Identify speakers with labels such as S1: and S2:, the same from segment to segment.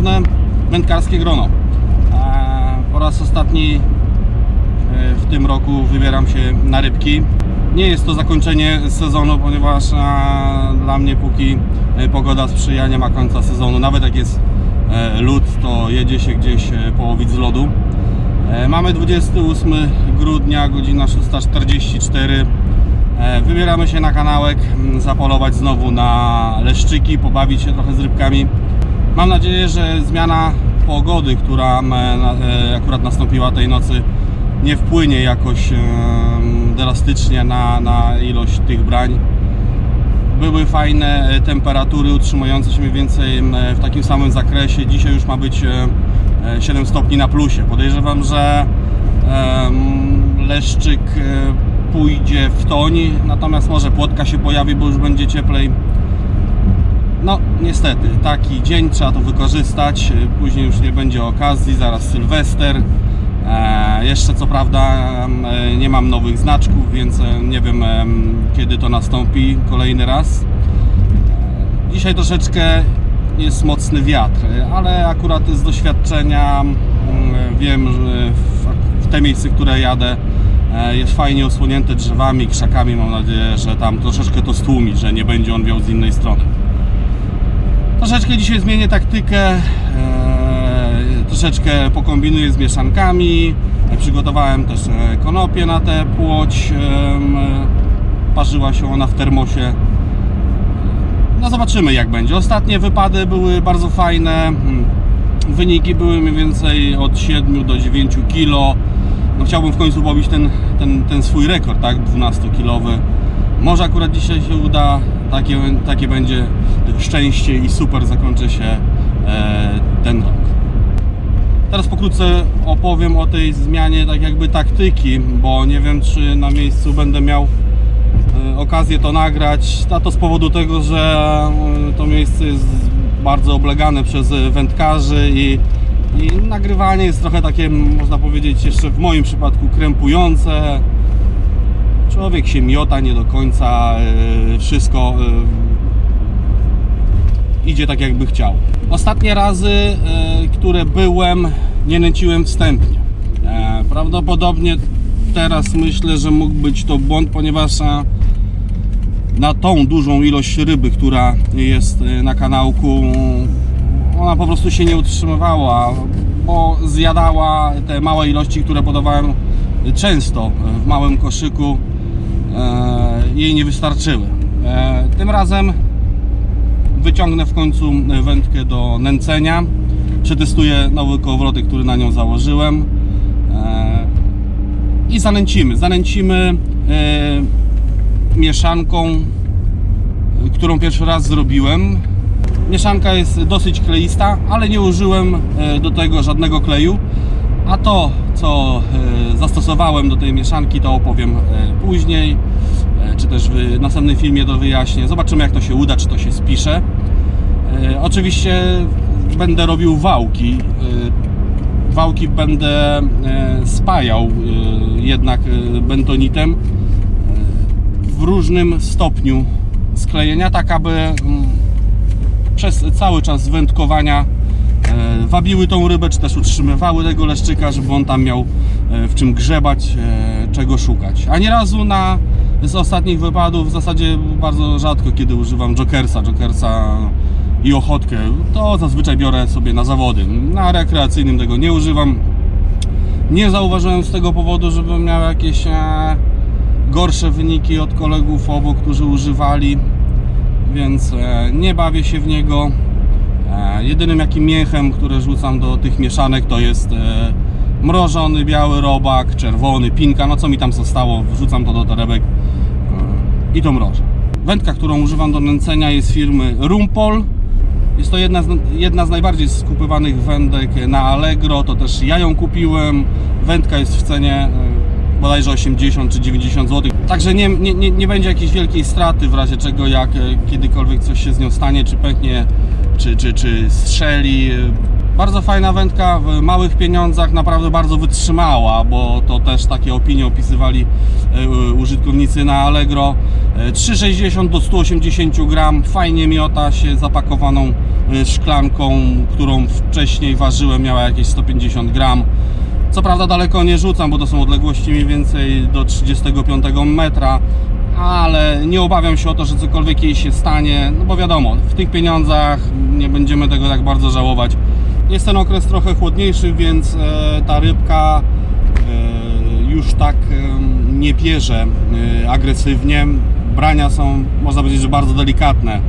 S1: szanowne wędkarskie grono. Po raz ostatni e, w tym roku wybieram się na rybki. Nie jest to zakończenie sezonu, ponieważ dla mnie póki e, pogoda sprzyja, nie ma końca sezonu. Nawet jak jest e, lód, to jedzie się gdzieś połowić z lodu. Mamy 28 grudnia, godzina 6.44. E, Wybieramy się na kanałek, zapolować znowu na leszczyki, pobawić się trochę z rybkami. Mam nadzieję, że zmiana pogody, która e, akurat nastąpiła tej nocy, nie wpłynie jakoś drastycznie na, na ilość tych brań. Były fajne e, temperatury utrzymujące się mniej więcej w takim samym zakresie. Dzisiaj już ma być e, e, 7 stopni na plusie. Podejrzewam, że leszczyk pójdzie w toń, natomiast może płotka się pojawi, bo już będzie cieplej. No, niestety, taki dzień trzeba to wykorzystać. e, Później już nie będzie okazji, zaraz Sylwester. E, jeszcze co prawda e, nie mam nowych znaczków, więc e, nie wiem em, kiedy to nastąpi kolejny raz. E, Dzisiaj troszeczkę jest mocny wiatr, ale akurat z doświadczenia wiem, że w, te miejsce, w które jadę jest fajnie osłonięte drzewami, krzakami. Mam nadzieję, że tam troszeczkę to stłumi, że nie będzie on wiał z innej strony. Troszeczkę dzisiaj zmienię taktykę, e, troszeczkę pokombinuję z mieszankami. Przygotowałem też e, konopię na tę płoć. Parzyła się ona w termosie. No zobaczymy jak będzie. Ostatnie wypady były bardzo fajne. Mm, Wyniki były mniej więcej od 7 do 9 kg. No chciałbym w końcu pobić ten, ten, ten swój rekord, tak? 12-kilowy. Może akurat dzisiaj się uda, takie, takie będzie szczęście i super zakończy się e, ten rok. Teraz pokrótce opowiem o tej zmianie tak jakby taktyki, bo nie wiem czy na miejscu będę miał e, okazję to nagrać. A to z powodu tego, że e, to miejsce jest bardzo oblegane przez wędkarzy i, i nagrywanie jest trochę takie, można powiedzieć, jeszcze w moim przypadku krępujące. Człowiek się miota nie do końca, e, wszystko e, idzie tak jakby chciał. Ostatnie razy, e, które byłem, nie nęciłem wstępnie. Prawdopodobnie teraz myślę, że mógł być to błąd, ponieważ na tą dużą ilość ryby, która jest na kanałku, ona po prostu się nie utrzymywała, bo zjadała te małe ilości, które podawałem często w małym koszyku, jej nie wystarczyły. E, Tym razem wyciągnę w końcu wędkę do nęcenia, przetestuję nowy kołowrotek, który na nią założyłem e, i zanęcimy. Zanęcimy e, mieszanką, którą pierwszy raz zrobiłem. Mieszanka jest dosyć kleista, ale nie użyłem e, do tego żadnego kleju. A to, co e, zastosowałem do tej mieszanki, to opowiem e, później, e, czy też w następnym filmie to wyjaśnię. Zobaczymy, jak to się uda, czy to się spisze. Oczywiście będę robił wałki. Wałki będę spajał jednak bentonitem w różnym stopniu sklejenia, tak aby mm, przez cały czas wędkowania wabiły tą rybę, czy też utrzymywały tego leszczyka, żeby on tam miał e, w czym grzebać, e, czego szukać. A nierazu na z ostatnich wypadów w zasadzie bardzo rzadko kiedy używam jokersa, jokersa i ochotkę, to zazwyczaj biorę sobie na zawody. Na rekreacyjnym tego nie używam. Nie zauważyłem z tego powodu, żebym miał jakieś e, gorsze wyniki od kolegów obok, którzy używali, więc nie bawię się w niego. E, jedynym jakim mięchem, które rzucam do tych mieszanek to jest e, mrożony biały robak, czerwony, pinka, no co mi tam zostało, wrzucam to do torebek e, i to mrożę. Wędka, którą używam do nęcenia jest firmy Rumpol. Jest to jedna z, jedna z najbardziej skupywanych wędek na Allegro, to też ja ją kupiłem. Wędka jest w cenie bodajże 80 czy 90 zł. Także nie, nie, nie, będzie jakiejś wielkiej straty w razie czego, jak kiedykolwiek coś się z nią stanie, czy pęknie, czy, czy, czy strzeli. Bardzo fajna wędka w małych pieniądzach, naprawdę bardzo wytrzymała, bo to też takie opinie opisywali e, użytkownicy na Allegro. E, 3,60 do 180 gram, fajnie miota się zapakowaną e, szklanką, którą wcześniej ważyłem, miała jakieś 150 gram. Co prawda daleko nie rzucam, bo to są odległości mniej więcej do 35 metra, ale nie obawiam się o to, że cokolwiek jej się stanie, no bo wiadomo, w tych pieniądzach nie będziemy tego tak bardzo żałować. Jest ten okres trochę chłodniejszy, więc e, ta rybka e, już tak e, nie bierze e, agresywnie. Brania są, można powiedzieć, że bardzo delikatne,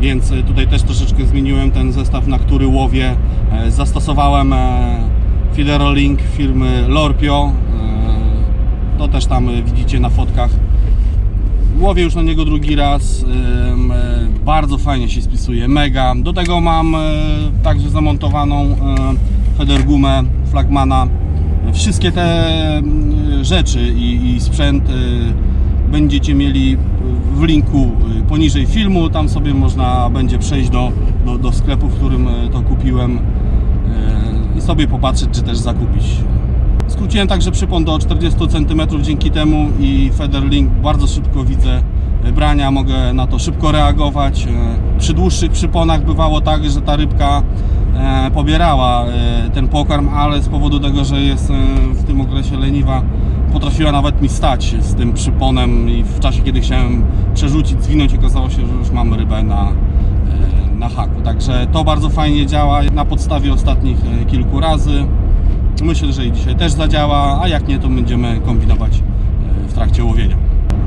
S1: więc tutaj też troszeczkę zmieniłem ten zestaw, na który łowię. Zastosowałem Fiderolink firmy Lorpio. To też tam widzicie na fotkach. Łowię już na niego drugi raz. e, Bardzo fajnie się spisuje, mega. Do tego mam e, także zamontowaną e, Federgumę Flagmana. Wszystkie te rzeczy i, i sprzęt e, będziecie mieli w linku e, poniżej filmu. Tam sobie można będzie przejść do, do, do sklepu, w którym e, to kupiłem i sobie popatrzeć, czy też zakupić. Skróciłem także przypon do 40 cm dzięki temu i Federlink bardzo szybko widzę brania, mogę na to szybko reagować. E, Przy dłuższych przyponach bywało tak, że ta rybka e, pobierała e, ten pokarm, ale z powodu tego, że jest e, w tym okresie leniwa, potrafiła nawet mi stać z tym przyponem i w czasie, kiedy chciałem przerzucić, zwinąć, okazało się, że już mam rybę na, e, na haku. Także to bardzo fajnie działa na podstawie ostatnich e, kilku razy. Myślę, że i dzisiaj też zadziała, a jak nie, to będziemy kombinować e, w trakcie łowienia.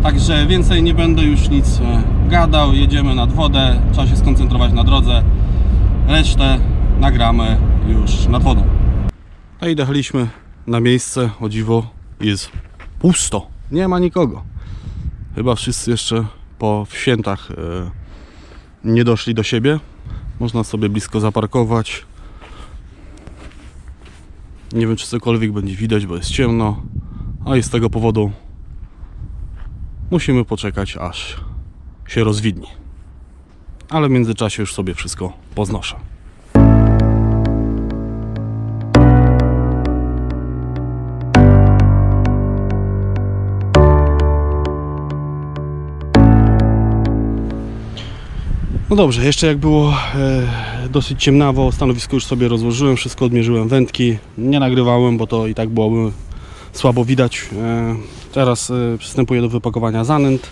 S1: Także więcej nie będę już nic e, gadał, jedziemy nad wodę, trzeba się skoncentrować na drodze. Resztę nagramy już nad wodą. No i dojechaliśmy na miejsce, o dziwo jest pusto, nie ma nikogo. Chyba wszyscy jeszcze po świętach e, nie doszli do siebie. Można sobie blisko zaparkować. Nie wiem, czy cokolwiek będzie widać, bo jest ciemno, a i z tego powodu musimy poczekać, aż się rozwidni. Ale w międzyczasie już sobie wszystko poznoszę. No dobrze, jeszcze jak było e, dosyć ciemnawo, stanowisko już sobie rozłożyłem, wszystko odmierzyłem wędki, nie nagrywałem, bo to i tak byłoby słabo widać. E, teraz e, przystępuję do wypakowania zanęt.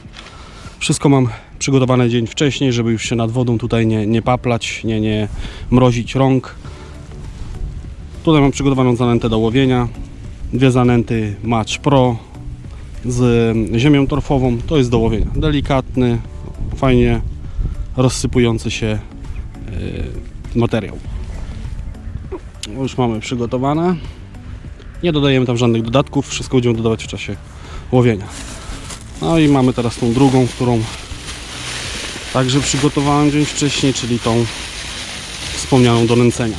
S1: Wszystko mam przygotowane dzień wcześniej, żeby już się nad wodą tutaj nie, nie paplać, nie, nie mrozić rąk. Tutaj mam przygotowaną zanętę do łowienia, dwie zanęty Match Pro z ziemią torfową, to jest do łowienia. Delikatny, fajnie rozsypujący się e, materiał. Już mamy przygotowane. Nie dodajemy tam żadnych dodatków, wszystko będziemy dodawać w czasie łowienia. No i mamy teraz tą drugą, którą także przygotowałem dzień wcześniej, czyli tą wspomnianą do nęcenia.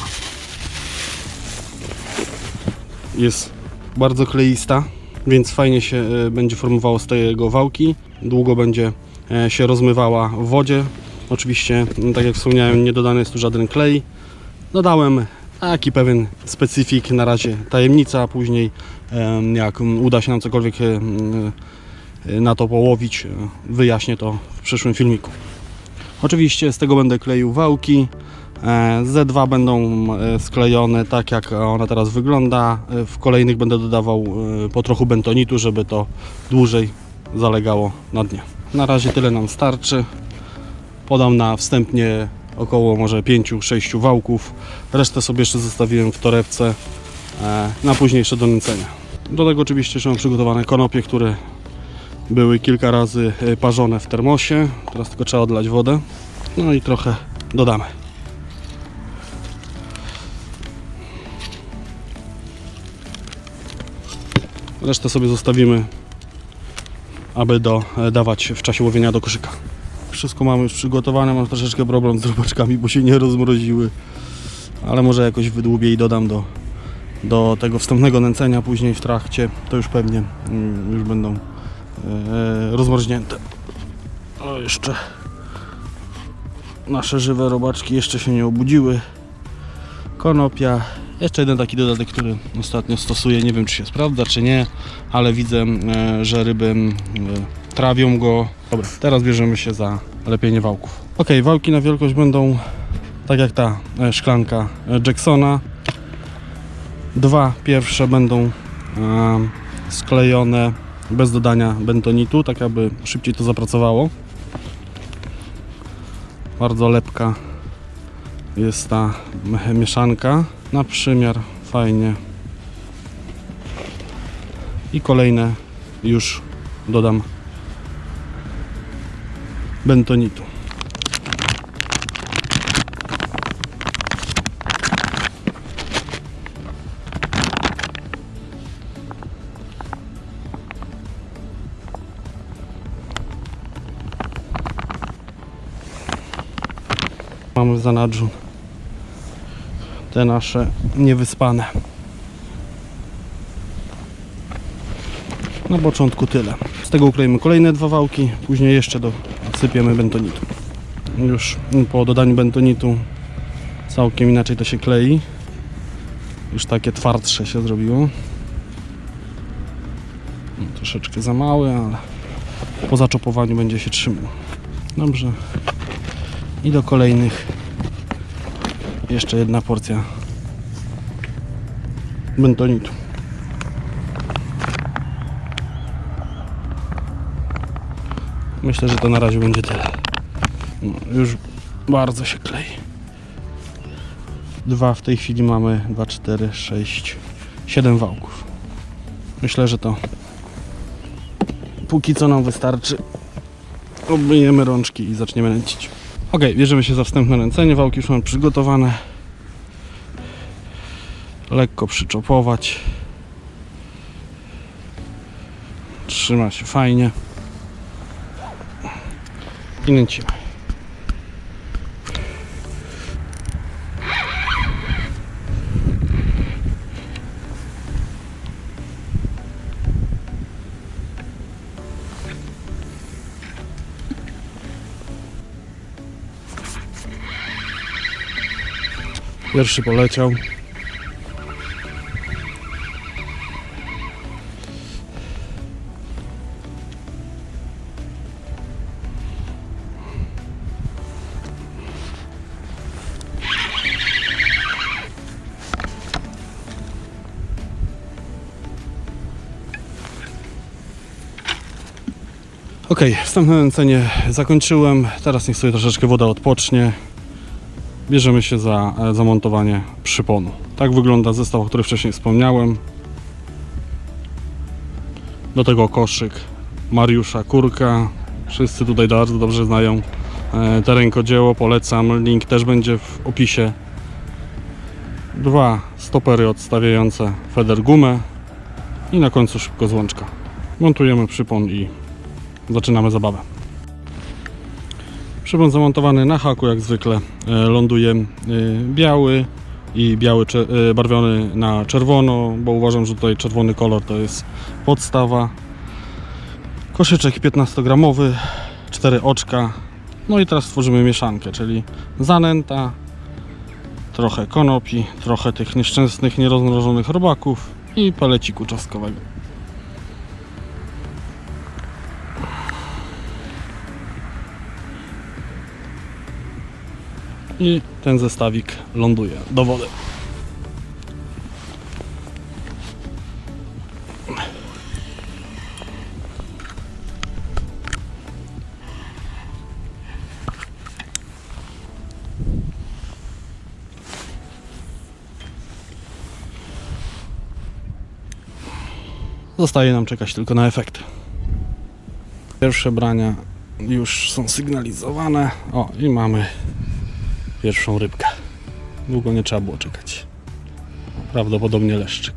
S1: Jest bardzo kleista, więc fajnie się e, będzie formowało z tego wałki. Długo będzie e, się rozmywała w wodzie. Oczywiście, m, tak jak wspomniałem, nie dodany jest tu żaden klej. Dodałem taki pewien specyfik, na razie tajemnica, a później jak uda się nam cokolwiek na to połowić, wyjaśnię to w przyszłym filmiku. Oczywiście z tego będę kleił wałki. E, Z2 będą e, sklejone tak jak ona teraz wygląda. E, W kolejnych będę dodawał po trochu bentonitu, żeby to dłużej zalegało na dnie. Na razie tyle nam starczy. Podam na wstępnie około może 5-6 wałków. Resztę sobie jeszcze zostawiłem w torewce e, na późniejsze do nęcenia. Do tego oczywiście mam przygotowane konopie, które były kilka razy e, parzone w termosie. Teraz tylko trzeba odlać wodę. No i trochę dodamy. Resztę sobie zostawimy, aby do, e, w czasie łowienia do koszyka. Wszystko mamy już przygotowane, mam troszeczkę problem z robaczkami, bo się nie rozmroziły. Ale może jakoś wydłubię i dodam do, do tego wstępnego nęcenia później w trakcie. To już pewnie mm, już będą e, rozmarznięte. O, jeszcze nasze żywe robaczki jeszcze się nie obudziły. konopia. Jeszcze jeden taki dodatek, który ostatnio stosuję. Nie wiem, czy się sprawdza, czy nie, ale widzę, e, że ryby e, trawią go. Dobra, teraz bierzemy się za lepienie wałków. Ok, wałki na wielkość będą tak jak ta e, szklanka e, Jacksona. Dwa pierwsze będą sklejone bez dodania bentonitu, tak aby szybciej to zapracowało. Bardzo lepka jest ta mieszanka. Na przymiar fajnie. I kolejne już dodam bentonitu. Mamy w zanadrzu te nasze niewyspane. Na początku tyle. Z tego ukleimy kolejne dwa wałki, później jeszcze dosypiemy bentonitu. Już po dodaniu bentonitu całkiem inaczej to się klei. Już takie twardsze się zrobiło. No, Troszeczkę za małe, ale po zaczopowaniu będzie się trzymał. Dobrze. I do kolejnych jeszcze jedna porcja bentonitu. Myślę, że to na razie będzie tyle. No, już bardzo się klei. Dwa w tej chwili mamy 2, 4, 6, 7 wałków. Myślę, że to póki co nam wystarczy. Obmyjemy rączki i zaczniemy nęcić. Ok, bierzemy się za wstępne nęcenie. Wałki już mam przygotowane. Lekko przyczopować. Trzyma się fajnie. I nęcimy. Pierwszy poleciał. Ok, wstępne nęcenie zakończyłem. Teraz niech sobie troszeczkę woda odpocznie bierzemy się za e, zamontowanie przyponu. Tak wygląda zestaw, o którym wcześniej wspomniałem. Do tego koszyk Mariusza Kurka. Wszyscy tutaj bardzo dobrze znają e, te rękodzieło, polecam. Link też będzie w opisie. Dwa stopery odstawiające feder gumę i na końcu szybko złączka. Montujemy przypon i zaczynamy zabawę. Przypon zamontowany na haku jak zwykle e, ląduje e, biały i biały e, barwiony na czerwono, bo uważam, że tutaj czerwony kolor to jest podstawa. Koszyczek 15-gramowy, 4 oczka. No i teraz stworzymy mieszankę, czyli zanęta, trochę konopi, trochę tych nieszczęsnych, nierozmrożonych robaków i peleciku czosnkowego. I ten zestawik ląduje do wody. Zostaje nam czekać tylko na efekty. Pierwsze brania już są sygnalizowane. O, i mamy pierwszą rybkę. Długo nie trzeba było czekać. Prawdopodobnie leszczyk.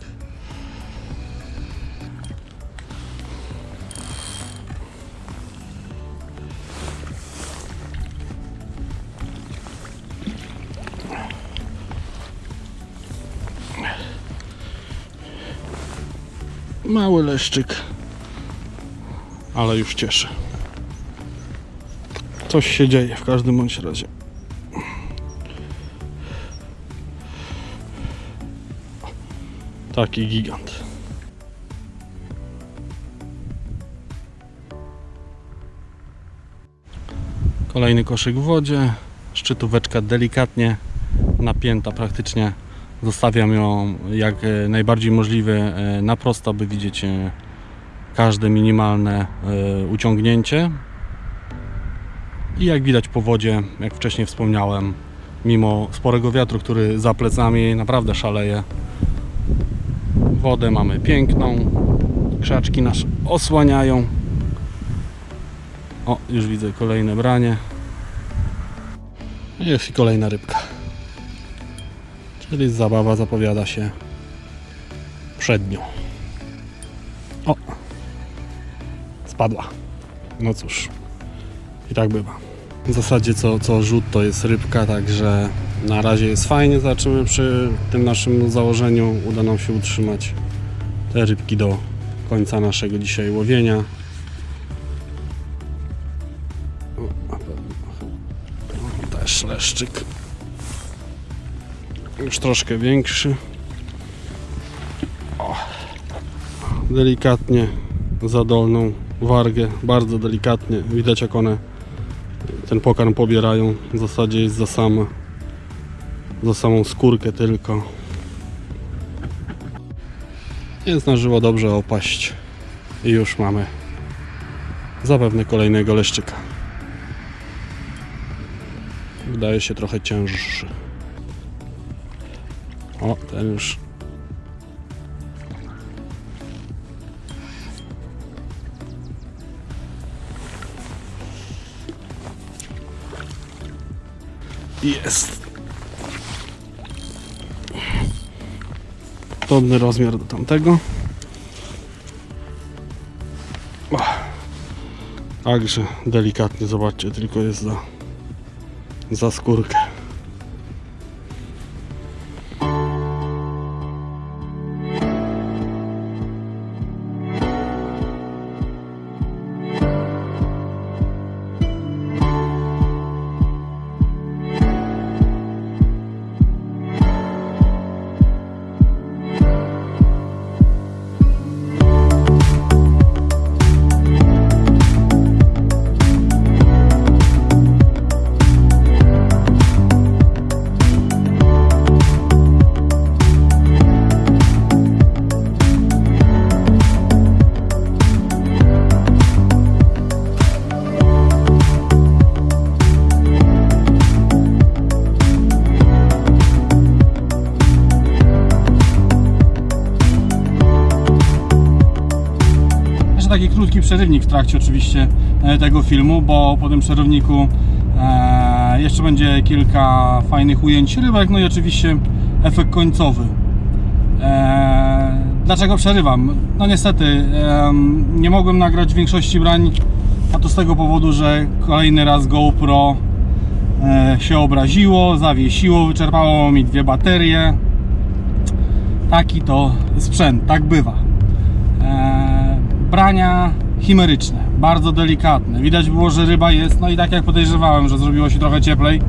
S1: Mały leszczyk, ale już cieszy. Coś się dzieje w każdym bądź razie. Taki gigant. Kolejny koszyk w wodzie. Szczytóweczka delikatnie napięta praktycznie. Zostawiam ją jak e, najbardziej możliwe na prosto, by widzieć e, każde minimalne e, uciągnięcie. I jak widać po wodzie, jak wcześniej wspomniałem, mimo sporego wiatru, który za plecami naprawdę szaleje, wodę mamy piękną, krzaczki nas osłaniają. O, już widzę kolejne branie. Jest i kolejna rybka. Czyli zabawa zapowiada się przed nią. O! Spadła. No cóż. I tak bywa. W zasadzie co, co rzut to jest rybka, także na razie jest fajnie. Zobaczymy przy tym naszym założeniu uda nam się utrzymać te rybki do końca naszego dzisiaj łowienia. O, Też leszczyk. Już troszkę większy. Delikatnie za dolną wargę, bardzo delikatnie. Widać jak one ten pokarm pobierają. W zasadzie jest za samą, za samą skórkę tylko. Nie zdążyło dobrze opaść. I już mamy zapewne kolejnego leszczyka. Wydaje się trochę cięższy. O, ten już. Jest. Podobny rozmiar do tamtego. Także delikatnie, zobaczcie, tylko jest za, za skórkę. Przerywnik w trakcie oczywiście e, tego filmu, bo po tym przerywniku e, jeszcze będzie kilka fajnych ujęć rybek, no i oczywiście efekt końcowy. E, dlaczego przerywam? No niestety nie mogłem nagrać większości brań, a to z tego powodu, że kolejny raz GoPro się obraziło, zawiesiło, wyczerpało mi dwie baterie. Taki to sprzęt, tak bywa. Brania chimeryczne, bardzo delikatne. Widać było, że ryba jest, no i tak jak podejrzewałem, że zrobiło się trochę cieplej.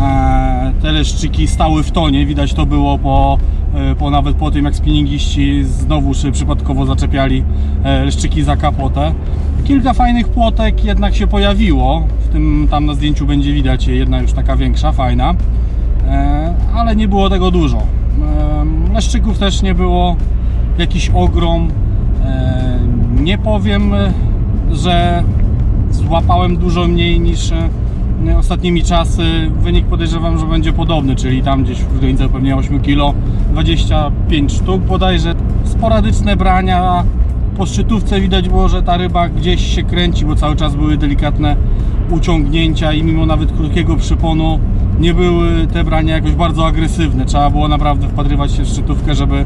S1: E, te leszczyki stały w tonie, widać to było po, e, po nawet po tym jak spinningiści znowu przypadkowo zaczepiali e, leszczyki za kapotę. Kilka fajnych płotek jednak się pojawiło, w tym tam na zdjęciu będzie widać jedna już taka większa, fajna, ale nie było tego dużo. Leszczyków też nie było jakiś ogrom. Nie powiem, e, że złapałem dużo mniej niż e, ostatnimi czasy. Wynik podejrzewam, że będzie podobny, czyli tam gdzieś w granicach pewnie 8 kg, 25 sztuk bodajże. Sporadyczne brania. Po szczytówce widać było, że ta ryba gdzieś się kręci, bo cały czas były delikatne uciągnięcia i mimo nawet krótkiego przyponu nie były te brania jakoś bardzo agresywne. Trzeba było naprawdę wpatrywać się w szczytówkę, żeby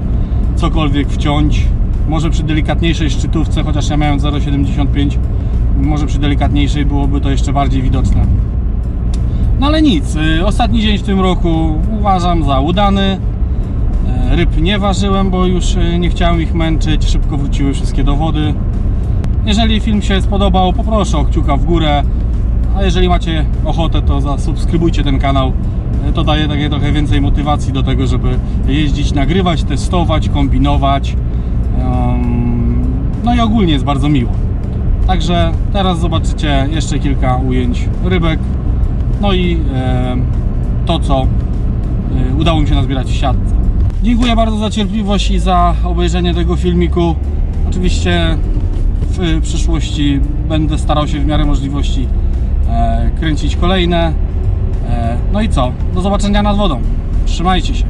S1: cokolwiek wciąć. Może przy delikatniejszej szczytówce, chociaż ja miałem 0,75, może przy delikatniejszej byłoby to jeszcze bardziej widoczne. No ale nic, y, ostatni dzień w tym roku uważam za udany. E, Ryb nie ważyłem, bo już y, nie chciałem ich męczyć, szybko wróciły wszystkie do wody. Jeżeli film się spodobał, poproszę o kciuka w górę, A jeżeli macie ochotę, to zasubskrybujcie ten kanał. E, To daje takie trochę więcej motywacji do tego, żeby jeździć, nagrywać, testować, kombinować. No i ogólnie jest bardzo miło. Także teraz zobaczycie jeszcze kilka ujęć rybek. No i to, co e, udało mi się nazbierać w siatce. Dziękuję bardzo za cierpliwość i za obejrzenie tego filmiku. Oczywiście w przyszłości będę starał się w miarę możliwości e, kręcić kolejne. E, no i co? Do zobaczenia nad wodą. Trzymajcie się.